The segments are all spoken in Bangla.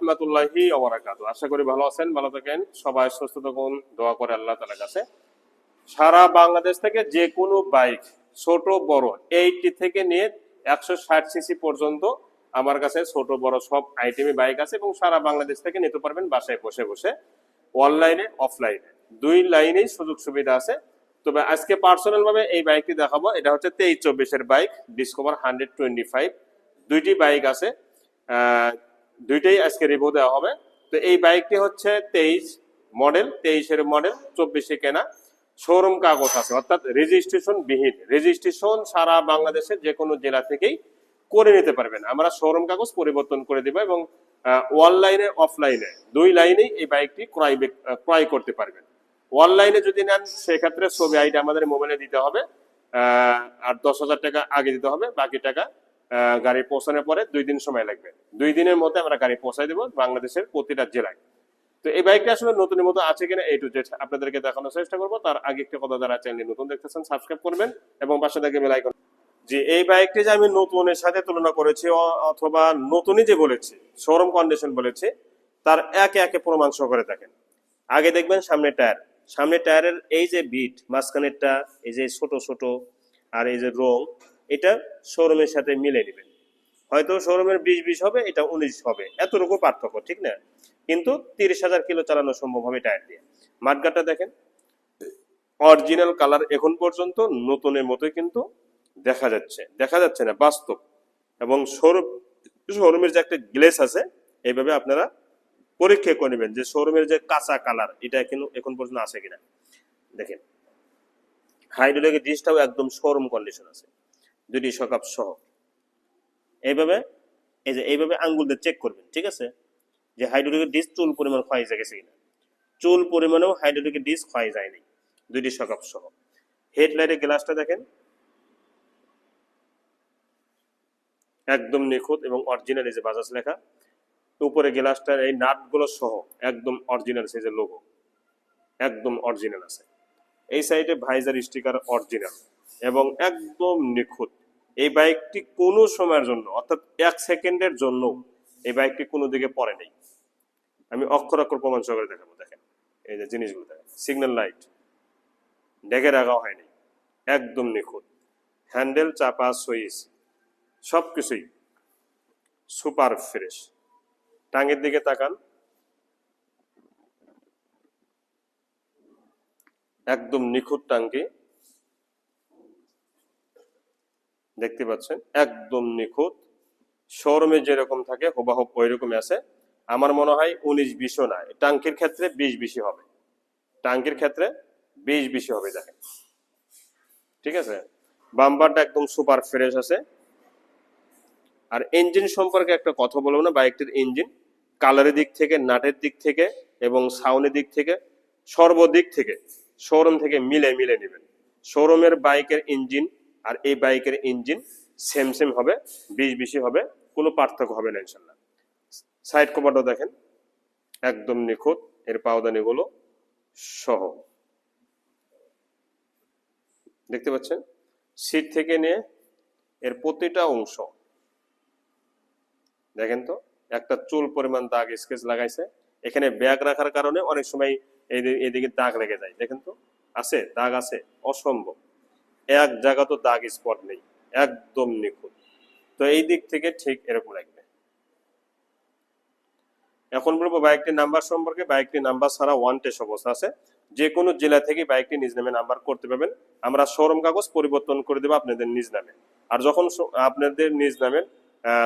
রহমতুল্লাহি আশা করি ভালো আছেন, ভালো থাকেন। সবাই সুস্থ থাকুন, দোয়া করে আল্লাহ তালার কাছে। সারা বাংলাদেশ থেকে যে কোনো বাইক, ছোট, বড় এইটি থেকে নিয়ে একশো ষাট সিসি পর্যন্ত আমার কাছে ছোট, বড় সব আইটেমে বাইক আছে এবং সারা বাংলাদেশ থেকে নিতে পারবেন বাসায় বসে বসে, অনলাইনে, অফলাইনে। দুই লাইনেই সুযোগ সুবিধা আছে। তবে আজকে পার্সোনাল ভাবে এই বাইকটি দেখাবো। এটা হচ্ছে তেইশ চব্বিশের bike, Discover hundred twenty five. দুইটি বাইক আছে। দুইটাই আজকে রিভিউ দেওয়া হবে। তো এই বাইকটি হচ্ছে তেইশ মডেল তেইশের মডেল চব্বিশে কেনা। শোরুম কাগজ আছে, অর্থাৎ রেজিস্ট্রেশন বিহীন। রেজিস্ট্রেশন সারা বাংলাদেশের যে কোনো জেলা থেকেই করে নিতে পারবেন। আমরা শোরুম কাগজ পরিবর্তন করে দিব এবং অনলাইনে অফলাইনে দুই লাইনেই এই বাইকটি ক্রয় ক্রয় করতে পারবেন। অনলাইনে যদি নেন, সেক্ষেত্রে ছবি আইডি আমাদের মোবাইলে দিতে হবে। আর দশ হাজার টাকা আগে দিতে হবে, বাকি টাকা গাড়ি পৌঁছানোর পরে দুই দিন সময় লাগবে। দুই দিনের মধ্যে আমরা গাড়ি পৌঁছাই দেবো বাংলাদেশের প্রতিটা জেলায়। তো এই বাইকটা আসলে নতুনের মতো আছে কিনা এই টু আপনাদেরকে দেখানোর চেষ্টা করব। তার আগে একটা কথা যারা চ্যানেল নতুন দেখতেছেন সাবস্ক্রাইব করবেন এবং পাশে থেকে বেল আইকন যে এই বাইকটি যে আমি নতুনের সাথে তুলনা করেছি অথবা নতুনই যে বলেছি শোরুম কন্ডিশন বলেছি, তার একে একে প্রমাণ সহ করে থাকেন আগে দেখবেন সামনে টায়ার। সামনে টায়ারের এই যে বিট মাঝখানেরটা, এই যে ছোট ছোট, আর এই যে রং এটা শোরুমের সাথে মিলে নেবেন। হয়তো শোরুমের বিশ বিশ হবে, এটা উনিশ হবে। এতটুকু পার্থক্য, ঠিক না? কিন্তু তিরিশ হাজার কিলো চালানো সম্ভব হবে টায়ার দিয়ে। মাঠগাটটা দেখেন। অরিজিনাল কালার এখন পর্যন্ত নতুনের মতোই কিন্তু দেখা যাচ্ছে। দেখা যাচ্ছে না, বাস্তব। এবং শোরুম, শোরুমের যে একটা গ্লেস আছে, এইভাবে আপনারা পরীক্ষা করে নেবেন যে শোরুমের যে কাঁচা কালার, এটা কিন্তু এখন পর্যন্ত আছে কিনা। দেখেন হাইড্রোলিকের ডিসটাও একদম শোরুম কন্ডিশন আছে। দুটি সকাপ সহ। এইভাবে, এই যে এইভাবে আঙ্গুল দিয়ে চেক করবেন, ঠিক আছে? যে হাইড্রোলিকের ডিস চুল পরিমাণ ক্ষয় গেছে কিনা। চুল পরিমাণেও হাইড্রোলিকের ডিস ক্ষয় যায়নি দুইটি সকাপ সহ। হেডলাইটের গ্লাসটা দেখেন। একদম নিখুঁত এবং অরিজিনাল এই যে বাজাজ লেখা। উপরে গ্লাসটার এই নাটগুলো সহ একদম অরিজিনাল সেই যে লোগো একদম অরিজিনাল আছে। এই সাইডে ভাইজার স্টিকার অরিজিনাল এবং একদম নিখুঁত। এই বাইকটি কোনো সময়ের জন্য, অর্থাৎ এক সেকেন্ডের জন্য এই বাইকটি কোনো দিকে পড়ে নেই। আমি অক্ষর অক্ষর প্রমাণ সহকারে দেখাবো, দেখেন। এই যে জিনিসগুলো, দেখেন সিগন্যাল লাইট ডেকে রাখা হয়নি একদম নিখুঁত। হ্যান্ডেল, চাপা, সুইচ সব কিছুই সুপার ফ্রেশ। টাঙ্গের দিকে তাকান। একদম নিখুঁত টাঙ্কি। দেখতে পাচ্ছেন, একদম নিখুঁত। শোরুমে যেরকম থাকে হুবাহুব ওই রকমই আছে। আমার মনে হয় উনিশ বিশও না টাঙ্কির ক্ষেত্রে বিশ বেশি হবে। টাঙ্কির ক্ষেত্রে বিশ বেশি হবে, দেখেন। ঠিক আছে? বাম্পারটা একদম সুপার ফ্রেশ আছে। আর ইঞ্জিন সম্পর্কে একটা কথা বলব না, বাইকটির ইঞ্জিন। কালারের দিক থেকে, নাটের দিক থেকে এবং সাউন্ডের দিক থেকে, সর্বদিক থেকে, শোরুম থেকে মিলে মিলে নেবেন। শোরুমের বাইকের ইঞ্জিন আর এই বাইকের ইঞ্জিন সেম সেম হবে, বিশ বেশি হবে, কোনো পার্থক্য হবে না, ইনশাল্লাহ। সাইড কভারটা দেখেন, একদম নিখুঁত, এর পাওদানিগুলো সহ। দেখতে পাচ্ছেন? সিট থেকে নিয়ে এর প্রতিটা অংশ। দেখেন তো, একটা চুল পরিমাণ দাগ স্কেচ লাগাইছে। এখানে ব্যাগ রাখার কারণে অনেক সময় এদি- এদিকে দাগ লেগে যায়। দেখেন তো, আছে, দাগ আছে, অসম্ভব। এক জায়গা তো দাগ স্পট নেই, একদম নিখুঁত। তো এই দিক থেকে ঠিক এরকম লাগবে। এখন বলব বাইকটির নাম্বার সম্পর্কে। বাইকটির নাম্বার ছাড়া ওয়ান টেস্ট অবস্থা আছে। যে কোনো জেলা থেকে বাইকটি নিজ নামে নাম্বার করতে পারবেন। আমরা শোরুম কাগজ পরিবর্তন করে দেবো আপনাদের নিজ নামে। আর যখন আপনাদের নিজ নামের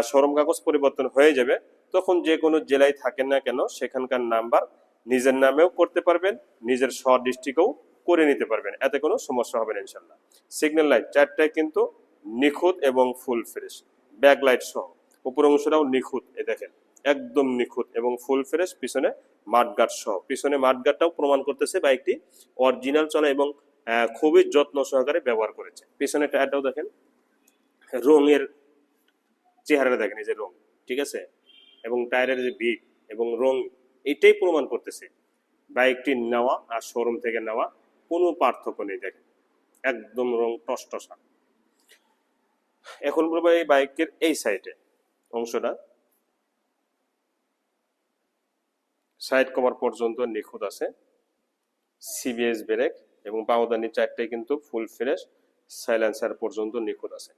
শোরুম কাগজ পরিবর্তন হয়ে যাবে, তখন যে কোনো জেলায় থাকেন না কেন, সেখানকার নাম্বার নিজের নামেও করতে পারবেন, নিজের স্ব ডিস্ট্রিক্টেও করে নিতে পারবেন, এতে কোনো সমস্যা হবে না ইনশাল্লাহ সিগন্যাল লাইট চারটায় কিন্তু নিখুঁত এবং ফুল ফ্রেশ ব্যাক লাইট সহ। উপর অংশটাও নিখুঁত এ দেখেন, একদম নিখুঁত এবং ফুল ফ্রেশ পিছনে মাঠগাট সহ। পিছনে মাঠগাটটাও প্রমাণ করতেছে বাইকটি অরিজিনাল চলে এবং খুবই যত্ন সহকারে ব্যবহার করেছে। পিছনে টায়ারটাও দেখেন, রঙের চেহারাটা দেখেন, এই যে রং ঠিক আছে? এবং টায়ারের যে বিট এবং রং এটাই প্রমাণ করতেছে। বাইকটি নেওয়া আর শোরুম থেকে নেওয়া কোনো পার্থক্য নেই, দেখেন। একদম রং টসটসা। এখন বলব এই বাইকের এই সাইডে অংশটা। সাইড কভার পর্যন্ত নিখুঁত আছে। সিবিএস ব্রেক এবং বাউদানি চারটে কিন্তু ফুল ফ্রেশ সাইলেন্সার পর্যন্ত নিখুঁত আছে।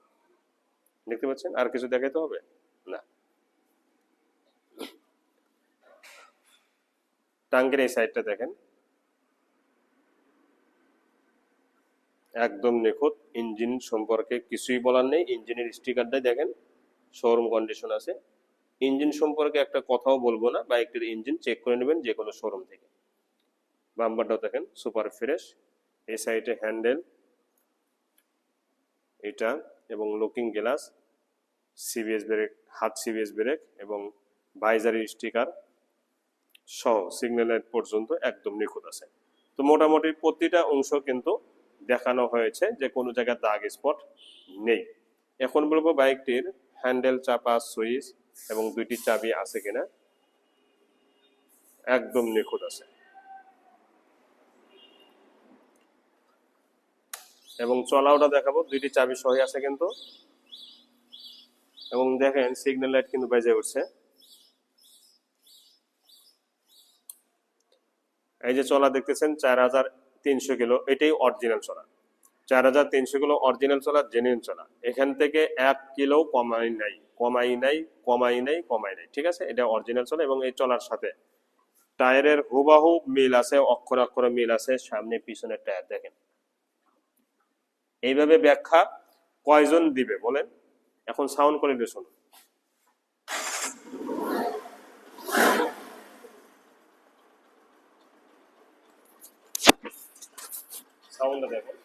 দেখতে পাচ্ছেন? আর কিছু দেখাইতে হবে? না। টাঙ্গের এই সাইডটা দেখেন। একদম নিখুঁত। ইঞ্জিন সম্পর্কে কিছুই বলার নেই। ইঞ্জিনের স্টিকারটাই দেখেন শোরুম কন্ডিশন আছে। ইঞ্জিন সম্পর্কে একটা কথাও বলব না, বাইকটির ইঞ্জিন চেক করে নেবেন যে কোনো শোরুম থেকে। বাম্পারটাও দেখেন সুপার ফ্রেশ এই সাইডে হ্যান্ডেল এটা এবং লুকিং গ্লাস সিবিএস ব্রেক হাত সিবিএস ব্রেক এবং ভাইজারি স্টিকার সহ সিগন্যাল লাইট পর্যন্ত একদম নিখুঁত আছে। তো মোটামুটি প্রতিটা অংশ কিন্তু দেখানো হয়েছে যে কোনো জায়গায় দাগ স্পট নেই। এখন বলব বাইকটির হ্যান্ডেল চাপা সুইচ এবং দুইটি চাবি আছে কিনা। একদম নিখুঁত আছে। এবং চলাওটা দেখাবো, দুইটি চাবি সহি আছে কিন্তু। এবং দেখেন সিগন্যাল লাইট কিন্তু বেজে উঠছে। এই যে চলা দেখতেছেন, চার হাজার তিনশো কিলো, এটাই অরিজিনাল চলা চার হাজার তিনশো কিলো অরিজিনাল চলা জেনুইন চলা এখান থেকে এক কিলো কমাই নাই কমাই নাই কমাই নাই কমাই নাই, ঠিক আছে? এটা অরিজিনাল চলা এবং এই চলার সাথে। টায়ারের হুবাহু মিল আছে, অক্ষর অক্ষরে মিল আছে, সামনে পিছনের টায়ার দেখেন। এইভাবে ব্যাখ্যা কয়জন দিবে বলেন? এখন সাউন্ড করে শুনুন। সাউন্ডটা দেখেন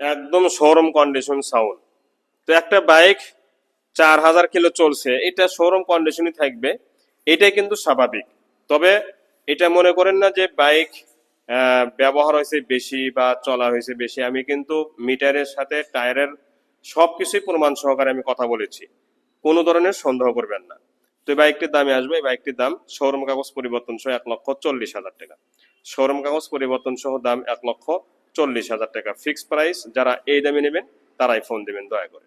একদম শোরুম কন্ডিশন সাউন্ড তো একটা বাইক চার হাজার কিলো চলছে, এটা শোরুম কন্ডিশনই থাকবে, এটাই কিন্তু স্বাভাবিক। তবে এটা মনে করেন না যে বাইক ব্যবহার হয়েছে বেশি বা চলা হয়েছে বেশি। আমি কিন্তু মিটারের সাথে টায়ারের সব কিছুই প্রমাণ সহকারে আমি কথা বলেছি। কোনো ধরনের সন্দেহ করবেন না। তো এই বাইকটির দামে আসবে। এই বাইকটির দাম শোরুম কাগজ পরিবর্তন সহ এক লক্ষ চল্লিশ হাজার টাকা। শোরুম কাগজ পরিবর্তন সহ দাম এক লক্ষ চল্লিশ হাজার টাকা ফিক্স প্রাইস যারা এই দামে নেবেন তারাই ফোন দেবেন দয়া করে।